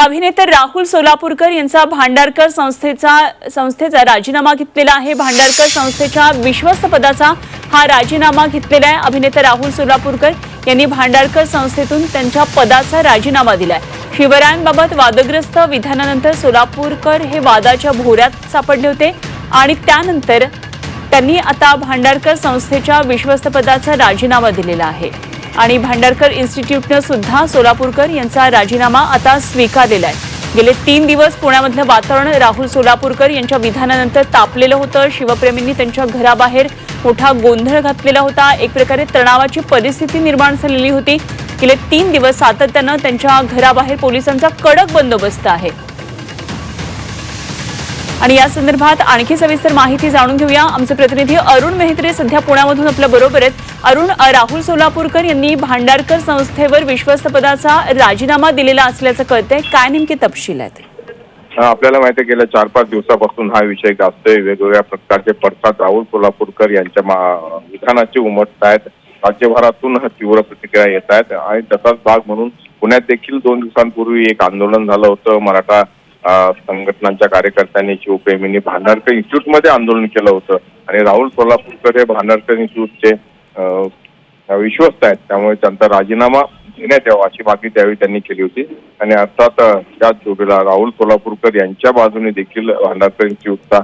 अभिनेते राहुल सोलापूरकर यांचा भांडारकर संस्थेचा संस्थेचा राजीनामा घेतलेला आहे. भांडारकर संस्थेच्या विश्वस्त पदाचा हा राजीनामा घेतलेला आहे. अभिनेते राहुल सोलापूरकर यांनी भांडारकर संस्थेतून त्यांच्या पदाचा राजीनामा दिलाय. शिवरायांबाबत वादग्रस्त विधानानंतर सोलापूरकर हे वादाच्या भोऱ्यात सापडले होते आणि त्यानंतर त्यांनी आता भांडारकर संस्थेच्या विश्वस्तपदाचा राजीनामा दिलेला आहे. आणि भांडारकर इन्स्टिट्यूटनं सुद्धा सोलापूरकर यांचा राजीनामा आता स्वीकारलेला आहे गेले तीन दिवस पुण्यामधलं वातावरण राहुल सोलापूरकर यांच्या विधानानंतर तापलेलं होतं. शिवप्रेमींनी त्यांच्या घराबाहेर मोठा गोंधळ घातलेला होता. एक प्रकारे तणावाची परिस्थिती निर्माण झालेली होती. गेले तीन दिवस सातत्यानं त्यांच्या घराबाहेर पोलिसांचा कडक बंदोबस्त आहे. आणि या संदर्भात आणखी सविस्तर माहिती जाणून घेऊया. आमचे प्रतिनिधी अरुण मेहत्रे सध्या पुण्यामधून आपल्या बरोबर आहेत. अरुण राहुल सोलापूरकर यांनी भांडारकर संस्थेवर विश्वस्त पदाचा राजीनामा दिलेला असल्याचं कळतंय. काय नेमके तपशील आहेत? आपल्याला माहिती आहे गेल्या चार पाच दिवसापासून हा विषय गाजतोय. वेगवेगळ्या प्रकारचे पडसाद राहुल सोलापूरकर यांच्या विधानाची विधानाचे उमटत आहेत राज्यभरातून तीव्र प्रतिक्रिया येत आहेत. आणि तसाच भाग म्हणून पुण्यात देखील दोन दिवसांपूर्वी एक आंदोलन झालं होतं. मराठा संघटनांच्या कार्यकर्त्यांनी शिवप्रेमींनी भांडारकर इन्स्टिट्यूटमध्ये आंदोलन केलं होतं. आणि राहुल सोलापूरकर हे भांडारकर इन्स्टिट्यूटचे विश्वस्त आहेत. त्यामुळे त्यांचा राजीनामा देण्यात यावा अशी मागणी त्यावेळी त्यांनी केली होती. आणि अर्थात त्याच जोडीला राहुल सोलापूरकर यांच्या बाजूने देखील भांडारकर इन्स्टिट्यूटचा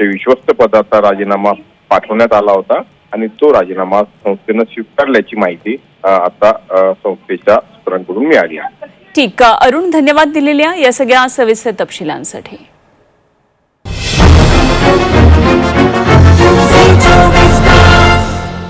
विश्वस्त पदाचा राजीनामा पाठवण्यात आला होता. आणि तो राजीनामा संस्थेनं स्वीकारल्याची माहिती आता संस्थेच्या सूत्रांकडून मिळाली आहे. ठीक. अरुण धन्यवाद दिलेल्या या सगळ्या सविस्तर तपशिलांसाठी.